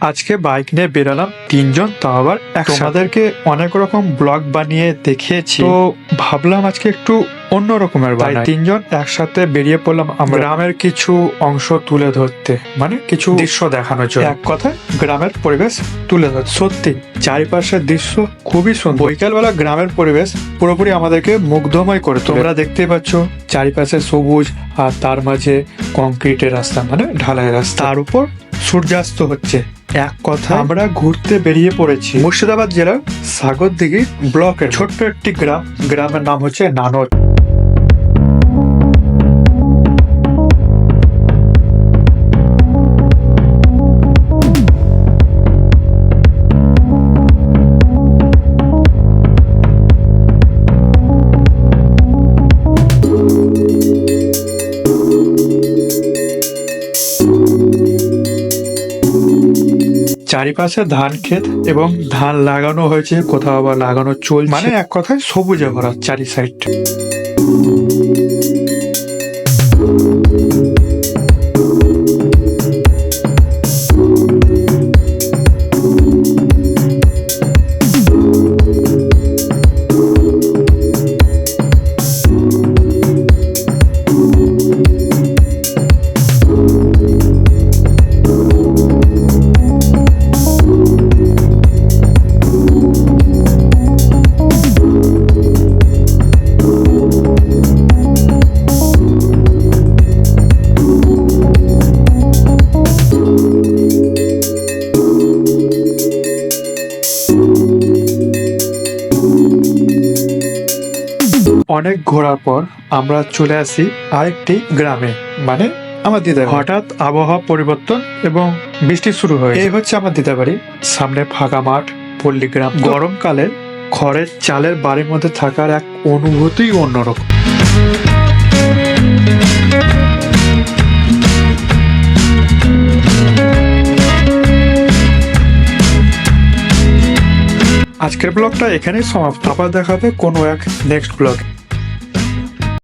আজকে বাইক নিয়ে বেরোলাম তিনজন তাও আবার একসাথে। আমাদেরকে অনেক রকম ব্লগ বানিয়ে দেখিয়েছি। তো ভাবলাম আজকে একটু অন্য রকমের তাই তিনজন একসাথে বেরিয়ে পড়লাম আমরা গ্রামের কিছু অংশ তুলে ধরতে। মানে কিছু দৃশ্য দেখানোর জন্য। এক কথায় গ্রামের পরিবেশ তুলে ধর সত্যি চারিপাশের দৃশ্য খুবই সুন্দর। বৈকালবেলা গ্রামের পরিবেশ পুরোপুরি আমাদেরকে মুগ্ধময় করে তোমরা দেখতে পাচ্ছ চারিপাশে সবুজ আর তার মাঝে কংক্রিটের রাস্তা মানে ঢালাই রাস্তা। তার উপর সূর্যাস্ত হচ্ছে। এক কথা আমরা ঘুরতে বেরিয়ে পড়েছি মুর্শিদাবাদ জেলার সাগর দিঘি ব্লকের ছোট্ট একটি গ্রাম, গ্রামের নাম হচ্ছে নানর চারিপাশে ধান ক্ষেত এবং ধান লাগানো হয়েছে, কোথাও আবার লাগানো চলছে। মানে এক কথায় সবুজে ভরা, চারি সাইড অনেক ঘোরার পর আমরা চলে আসি আরেকটি গ্রামে মানে আমার দিদা হঠাৎ আবহাওয়া পরিবর্তন এবং বৃষ্টি শুরু হয় এই হচ্ছে আমার দিদা বাড়ি। সামনে ফাঁকা মাঠ পল্লীগ্রাম গরমকালে খড়ের চালের বাড়ির মধ্যে থাকার এক অনুভূতি অন্যরকম। আজকের ব্লগটা এখানেই সমাপ্ত। আবার দেখাবে কোনো এক নেক্সট ব্লগে